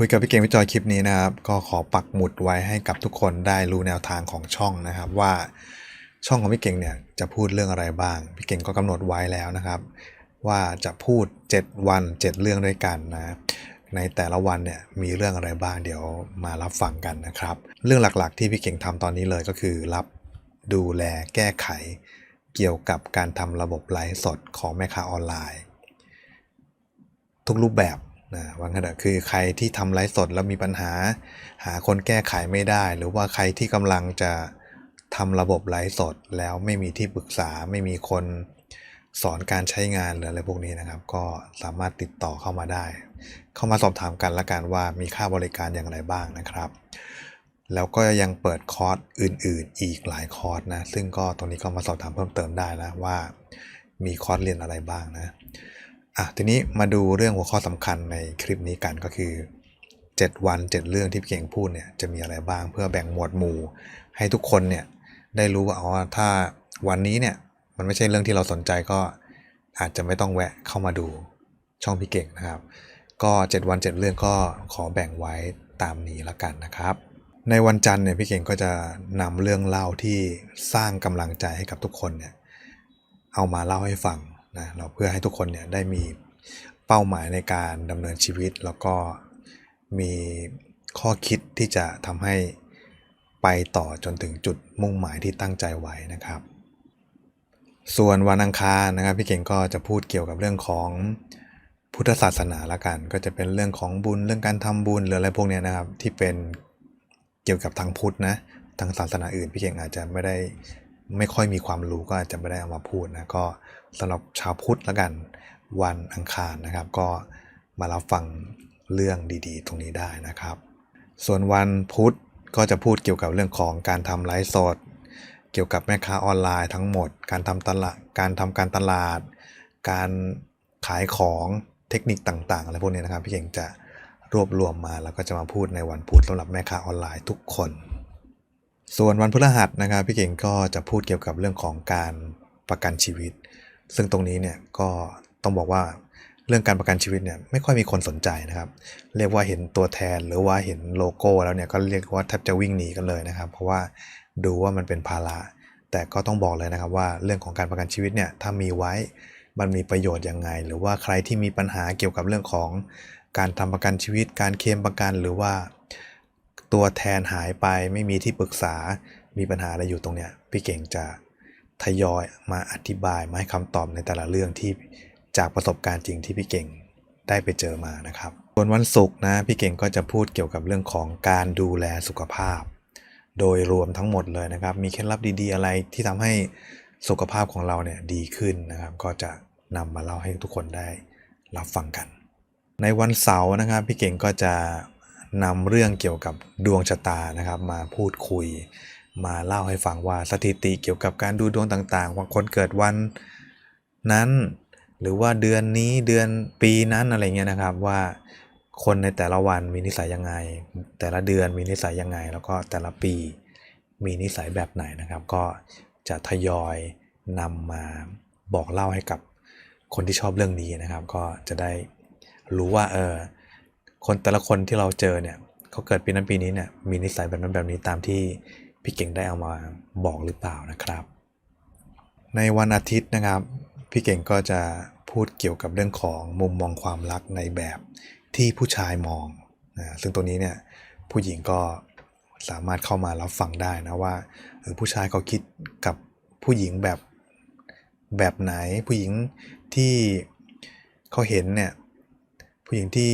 คุยกับพี่เก่งพี่จอยคลิปนี้นะครับ ก็ขอปักหมุดไว้ให้กับทุกคนได้รู้แนวทางของช่องนะครับว่าช่องของพี่เก่งเนี่ยจะพูดเรื่องอะไรบ้าง พี่เก่งก็กำหนดไว้แล้วนะครับ ว่าจะพูด 7 วัน 7 เรื่องด้วยกันนะ ในแต่ละวันเนี่ยมีเรื่องอะไรบ้างเดี๋ยวมารับฟังกันนะครับ เรื่องหลักๆที่พี่เก่งทำตอนนี้เลยก็คือ รับดูแลแก้ไข เกี่ยวกับการทำระบบไลฟ์สดของแม่ค้าออนไลน์ ทุกรูปแบบ นะวางั้นเถอะคือใครที่ทำไลฟ์สดแล้วมีปัญหา หาคนแก้ไขไม่ได้ หรือว่าใครที่กำลังจะทำระบบไลฟ์สดแล้วไม่มีที่ปรึกษาไม่มีคนสอนการใช้งานหรืออะไรพวกนี้นะครับ ก็สามารถติดต่อเข้ามาได้ เข้ามาสอบถามกันละกันว่ามีค่าบริการอย่างไรบ้างนะครับ แล้วก็ยังเปิดคอร์สอื่น ๆ อีกหลายคอร์สนะ ซึ่งก็ตรงนี้ก็มาสอบถามเพิ่มเติมได้นะว่า มีคอร์สเรียนอะไรบ้างนะ อะทีนี้มาดูเรื่องหัวข้อสำคัญในคลิปนี้กันก็คือ 7 วัน 7 เรื่องที่พี่เก่งพูดเนี่ยจะมีอะไรบ้างเพื่อแบ่งหมวดหมู่ ให้ทุกคนเนี่ยได้รู้ว่าอ๋อถ้าวันนี้เนี่ยมันไม่ใช่เรื่องที่เราสนใจก็อาจจะไม่ต้องแวะเข้ามาดูช่องพี่เก่งนะครับ ก็ 7 วัน 7 เรื่องก็ขอแบ่งไว้ตามนี้ละกันนะครับ ในวันจันทร์เนี่ยพี่เก่งก็จะนำเรื่องเล่าที่สร้างกำลังใจให้กับทุกคนเนี่ยเอามาเล่าให้ฟัง นะเราเพื่อให้ทุกคนเนี่ยได้มีเป้าหมายในการดำเนินชีวิต แล้วก็มีข้อคิดที่จะทำให้ไปต่อจนถึงจุดมุ่งหมายที่ตั้งใจไว้นะครับ ส่วนวันอังคารนะครับพี่เก่งก็จะพูดเกี่ยวกับเรื่องของพุทธศาสนาละกัน ก็จะเป็นเรื่องของบุญเรื่องการทำบุญหรืออะไรพวกนี้นะครับ ที่เป็นเกี่ยวกับทางพุทธนะทางศาสนาอื่นพี่เก่งอาจจะไม่ได้ ไม่ค่อยมีความรู้ก็อาจจะไม่ได้เอามาพูดนะก็สำหรับชาวพุทธละกันวันอังคารนะครับ ก็มารับฟังเรื่องดีๆ ตรงนี้ได้นะครับ ส่วนวันพุธก็จะพูดเกี่ยวกับเรื่องของการทำไลฟ์สด เกี่ยวกับแม่ค้าออนไลน์ทั้งหมด การทำตลาดการทำการตลาด การขายของเทคนิคต่างๆอะไรพวกนี้นะครับ พี่เก่งจะรวบรวมมาแล้วก็จะมาพูดในวันพุธสำหรับแม่ค้าออนไลน์ทุกคน ส่วนวันพฤหัสนะครับพี่เก่งก็จะพูดเกี่ยวกับเรื่องของการประกันชีวิต ซึ่งตรงนี้เนี่ยก็ต้องบอกว่าเรื่องการประกันชีวิตเนี่ยไม่ค่อยมีคนสนใจนะครับ เรียกว่าเห็นตัวแทนหรือว่าเห็นโลโก้แล้วเนี่ยก็เรียกว่าแทบจะวิ่งหนีกันเลยนะครับ เพราะว่าดูว่ามันเป็นภาระ แต่ก็ต้องบอกเลยนะครับว่าเรื่องของการประกันชีวิตเนี่ยถ้ามีไว้มันมีประโยชน์ยังไง หรือว่าใครที่มีปัญหาเกี่ยวกับเรื่องของการทำประกันชีวิต การเคลมประกันหรือว่า ตัวแทนหายไปไม่มีที่ปรึกษามีปัญหาอะไรอยู่ตรงเนี้ยพี่เก่งจะทยอยมาอธิบายมาให้คำตอบในแต่ละเรื่องที่จากประสบการณ์จริงที่พี่เก่งได้ไปเจอมานะครับส่วนวันศุกร์นะพี่เก่งก็จะพูดเกี่ยวกับเรื่องของการดูแลสุขภาพ โดยรวมทั้งหมดเลยนะครับ มีเคล็ดลับดีๆ อะไรที่ทำให้สุขภาพของเราเนี่ยดีขึ้นนะครับ ก็จะนำมาเล่าให้ทุกคนได้รับฟังกัน ในวันเสาร์นะครับพี่เก่งก็จะ นำเรื่องเกี่ยวกับดวงชะตานะครับ มาพูดคุย มาเล่าให้ฟังว่าสถิติเกี่ยวกับการดูดวงต่างๆว่าคนเกิดวันนั้น หรือว่าเดือนนี้เดือนปีนั้นอะไรเงี้ยนะครับว่าคนในแต่ละวันมีนิสัยยังไง แต่ละเดือนมีนิสัยยังไง แล้วก็แต่ละปีมีนิสัยแบบไหนนะครับ ก็จะทยอยนำมาบอกเล่าให้กับคนที่ชอบเรื่องนี้นะครับ ก็จะได้รู้ว่าเออ คนแต่ละคนที่เราเจอเนี่ยเขาเกิดปีนั้นปีนี้เนี่ยมีนิสัยแบบนั้นแบบนี้ตามที่พี่เก่งได้เอามาบอกหรือเปล่านะครับ ในวันอาทิตย์นะครับ พี่เก่งก็จะพูดเกี่ยวกับเรื่องของมุมมองความรักในแบบที่ผู้ชายมองนะซึ่งตัวนี้เนี่ยผู้หญิงก็สามารถเข้ามารับฟังได้นะว่าเออผู้ชายเขาคิดกับผู้หญิงแบบแบบไหนผู้หญิงที่เขาเห็นเนี่ยผู้หญิงที่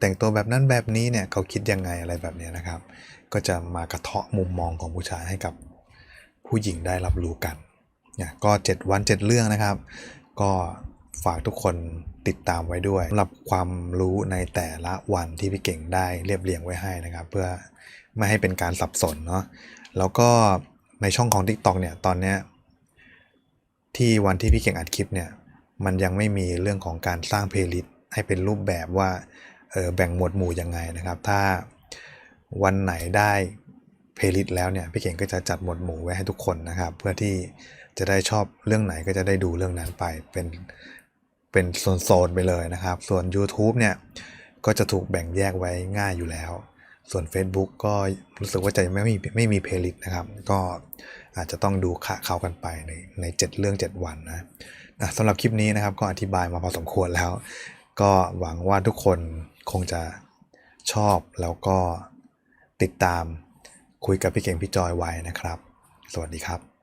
แต่งตัวแบบนั้นแบบนี้เนี่ยเขาคิดยังไงอะไรแบบนี้นะครับ ก็จะมากระเทาะมุมมองของผู้ชายให้กับผู้หญิงได้รับรู้กันเนี่ยก็ 7 วัน 7 เรื่องนะครับ ก็ฝากทุกคนติดตามไว้ด้วยสำหรับความรู้ในแต่ละวันที่พี่เก่งได้เรียบเรียงไว้ให้นะครับ เพื่อไม่ให้เป็นการสับสนเนาะแล้วก็ในช่องของ TikTok เนี่ยตอนเนี้ยที่วันที่พี่เก่งอัดคลิปเนี่ยมันยังไม่มีเรื่องของการสร้างเพลย์ลิสต์ ให้เป็นรูปแบบว่าแบ่งหมวดหมู่ยังไงนะครับ ถ้าวันไหนได้เพลิสตแล้วเนี่ยพี่เข่งก็จะจัดหมวดหมู่ไว้ให้ทุกคนนะครับ เพื่อที่จะได้ชอบเรื่องไหนก็จะได้ดูเรื่องนั้นไปเป็นเป็นโซนๆไปเลยนะครับ ส่วน YouTube เนี่ยก็จะถูกแบ่งแยกไว้ง่ายอยู่แล้ว ส่วน Facebook ก็รู้สึกว่าจะไม่มีไม่มีเพลิสตนะครับ ก็อาจจะต้องดูขะเขากันไปในใน 7 เรื่อง 7 วันนะสำหรับคลิปนี้นะครับก็อธิบายมาพอสมควรแล้ว ก็หวังว่าทุกคนคงจะชอบแล้วก็ติดตามคุยกับพี่เก่งพี่จอยไว้นะครับ สวัสดีครับ